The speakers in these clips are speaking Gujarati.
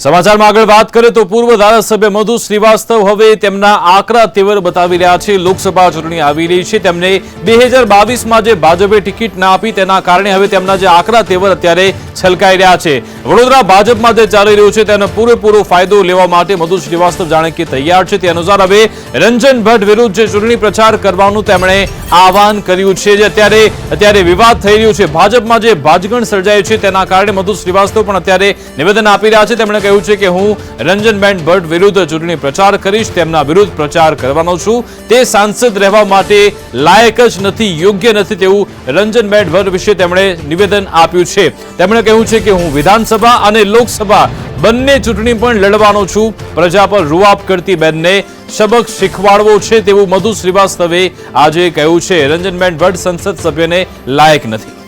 સમાચારમાં આગળ વાત કરીએ તો પૂર્વ ધારાસભ્ય મધુ શ્રીવાસ્તવ હવે તેમના આકરા તેવર બતાવી રહ્યા છે. લોકસભા ચૂંટણી આવી રહી છે. તેમને બે હજાર બાવીસમાં જે ભાજપે ટિકિટ ના આપી તેના કારણે હવે તેમના જે આકરા તેવર અત્યારે છલકાઈ રહ્યા છે. વડોદરા ભાજપમાં જે ચાલી રહ્યું છે તેનો પૂરેપૂરો ફાયદો લેવા માટે મધુ શ્રીવાસ્તવ જાણે કે તૈયાર છે. તે અનુસાર હવે રંજન ભટ્ટ વિરુદ્ધ જે ચૂંટણી પ્રચાર કરવાનું તેમણે આહવાન કર્યું છે. જે અત્યારે અત્યારે વિવાદ થઈ રહ્યું છે. ભાજપમાં જે ભાજગણ સર્જાયું છે તેના કારણે મધુ શ્રીવાસ્તવ પણ અત્યારે નિવેદન આપી રહ્યા છે. તેમણે કહ્યું છે કે હું રંજનબેન ભટ્ટ વિરુદ્ધ ચૂંટણી પ્રચાર કરીશ, તેમના વિરુદ્ધ પ્રચાર કરવાનો છું. તે સાંસદ રહેવા માટે લાયક જ નથી, યોગ્ય નથી તેવું રંજનબેન ભટ્ટ વિશે તેમણે નિવેદન આપ્યું છે. તેમણે કહ્યું છે કે હું વિધાનસભા અને લોકસભા બંને ચૂંટણી પણ લડવાનો છું. પ્રજા પર રૂઆપ કરતી બેનને સબક શીખવાડવો છે તેવું મધુ શ્રીવાસ્તવે આજે કહ્યું છે. રંજનબેન ભટ્ટ સંસદ સભ્યને લાયક નથી.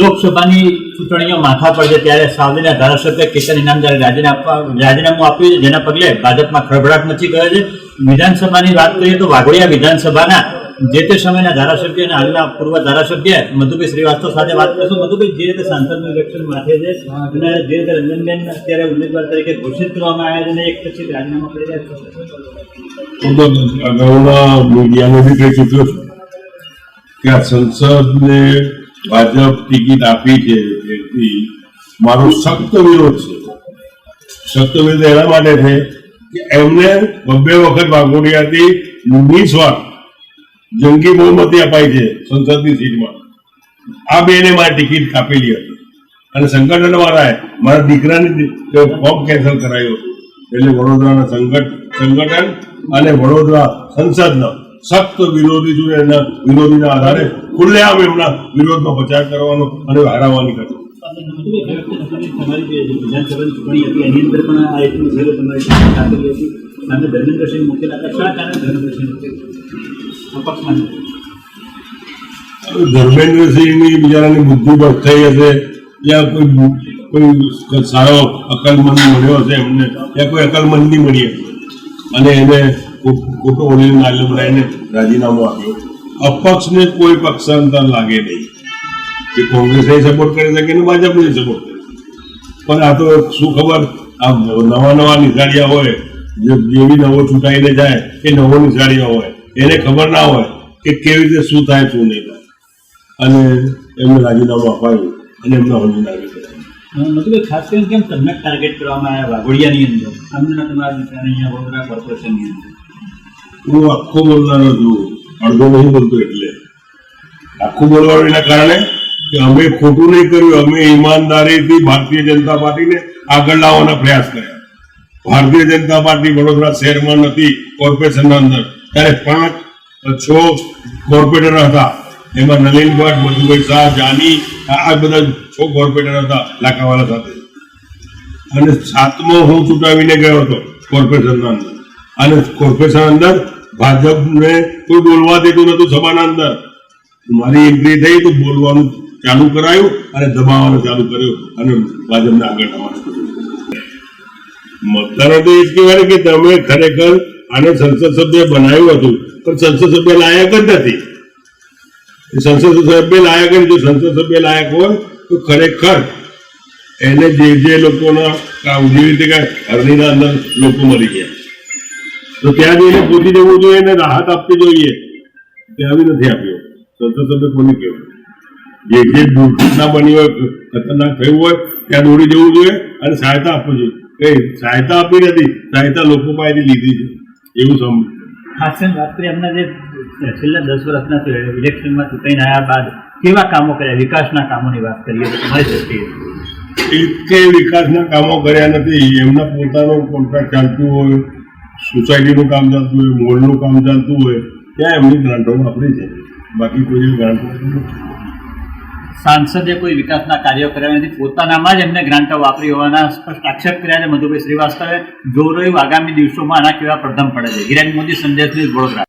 લોકસભાની ચૂંટણીઓ માથા પર ત્યારે સાવલીના ધારાસભ્ય કિશન ઇનામદારે રાજીનામું રાજીનામું આપ્યું છે, જેના પગલે ભાજપમાં ખળભળાટ મચી ગયો છે. વિધાનસભાની વાત કરીએ તો વાઘોડિયા વિધાનસભાના જે તે સમયના ધારાસભ્ય અને હાલના પૂર્વ ધારાસભ્ય મધુભાઈ શ્રીવાસ્તવ સાથે વાત કરીશું. મધુભાઈ, જે રીતે સાંસદનું ઇલેક્શન માથે છે અને જે રીતે રંજનબેન અત્યારે ઉમેદવાર તરીકે ઘોષિત કરવામાં આવ્યા છે અને એક પછી રાજીનામા કરી રહ્યા છે. અગાઉના મીડિયાને બી કહી ચૂક્યો છું કે આ સંસદને ભાજપ ટિકિટ આપી છે એથી મારો સખ્ત વિરોધ છે. સખ્ત વિરોધ એના માટે છે કે એમને બબ્બે વખત વાઘોડિયાથી નિસ્વાર્થ જંગી બહુમતી અપાઈ છે સંસદની સીટમાં. આ બેને મારી ટિકિટ કાપેલી હતી. અને સંગઠન વાળાએ મારા દીકરાની ફોર્મ કેન્સલ કરાયો એટલે વડોદરાના સંગઠ, સંગઠન અને વડોદરા સંસદના સખ્ત વિરોધી છું એના વિરોધીના આધારે ખુલ્લેઆમ એમના વિરોધમાં પ્રચાર કરવાનો અને હરાવવાની છે? ધર્મેન્દ્રસિંહની બિચારાની બુદ્ધિ પર થઈ હશે યા કોઈ કોઈ સારો અકલમંદ મળ્યો હશે એમને કોઈ અકલમંદ નહીં મળી અને એને ખોટો ઓળીને નાલ્યો બનાવીને રાજીનામું આપ્યું અપક્ષને કોઈ પક્ષાંતર લાગે નહીં. કે કોંગ્રેસે સપોર્ટ કરી શકે ને ભાજપને સપોર્ટ કરી શકે. પણ આ તો શું ખબર? આ નવા નવા નિશાળિયા હોય જે જેવી નવો ચૂંટાઈને જાય એ નવો નિશાળિયા હોય. એને ખબર ના હોય કે કેવી રીતે શું થાય શું નહીં થાય. અને એમને રાજીનામું અપાયું અને એમને હજી નાગરિક અ, ખાસ કરીને કેમ તમને ટાર્ગેટ કરવામાં આવ્યા વાઘોડિયાની અંદર? તમને તમારા અહીંયા વડોદરા કોર્પોરેશનની અંદર. હું આખો બોલનારો છું અડધો નહીં બોલતો એટલે. આખું બોલવાનું એના કારણે કે અમે ખોટું નહીં કર્યું, અમે ઈમાનદારીથી ભારતીય જનતા પાર્ટીને આગળ લાવવાના પ્રયાસ કર્યા. ભારતીય જનતા પાર્ટી વડોદરા શહેરમાં નથી, કોર્પોરેશનના અંદર. ત્યારે પાંચ છ કોર્પોરેટર હતા. એમાં નલિન ભટ્ટ, મધુભાઈ શાહ, જાની, આ બધા છ કોર્પોરેટર હતા લાકાવાલા સાથે. અને સાતમો હું ચૂંટાવીને ગયો હતો કોર્પોરેશનના અંદર. અને કોર્પોરેશન અંદર ભાજપને કોઈ બોલવા દેતું નતું સભાના અંદર. મારી એન્ટ્રી થઈ તો બોલવાનું ચાલુ કરાયું અને દબાવવાનું ચાલુ કર્યું અને ભાજપને આગળ આવવાનું એ જ કહેવાય કે તમે ખરેખર આને સંસદ સભ્ય બનાવ્યું હતું, પણ સંસદ સભ્ય લાયક જ નથી. સંસદ સભ્ય લાયક જ સંસદ સભ્ય લાયક હોય, તો ખરેખર એને જે જે લોકોના જેવી રીતે કે હરણીના અંદર લોકો મરી ગયા. તો ત્યાં જઈને પૂછી જવું જોઈએ અને રાહત આપવી જોઈએ. ત્યાં બી નથી આપ્યો. સંસદ સભ્ય કોને કહેવું જે જે દુર્ઘટના બની હોય ખતરનાક થયું હોય ત્યાં દોડી જવું જોઈએ અને સહાયતા આપવી જોઈએ. કઈ સહાયતા આપી નથી સહાયતા લોકો પાસેથી લીધી છે. એવું સમજ ખાસ વાત કરીએ એમના જે છેલ્લા દસ વર્ષના ઇલેક્શનમાં ચૂંટાઈને આવ્યા બાદ કેવા કામો કર્યા? વિકાસના કામોની વાત કરીએ તો તમારી દ્રષ્ટિએ. એકે વિકાસના કામો કર્યા નથી એમના પોતાનું કોન્ટ્રાક્ટ ચાલતું હોય સોસાયટીનું કામ ચાલતું હોય, મોલનું કામ ચાલતું હોય, ત્યાં એમની ગ્રાન્ટો વાપરી છે. બાકી કોઈ ગ્રાન્ટો સાંસદે કોઈ વિકાસના કાર્યો કર્યા નથી. પોતાનામાં જ એમને ગ્રાન્ટો વાપરી હોવાના સ્પષ્ટ આક્ષેપ કર્યા છે મધુભાઈ શ્રીવાસ્તવે. જો રહ્યું, આગામી દિવસોમાં આના કેવા પ્રથમ પડે છે? હિરેન મોદી સંદેશ વડોદરા.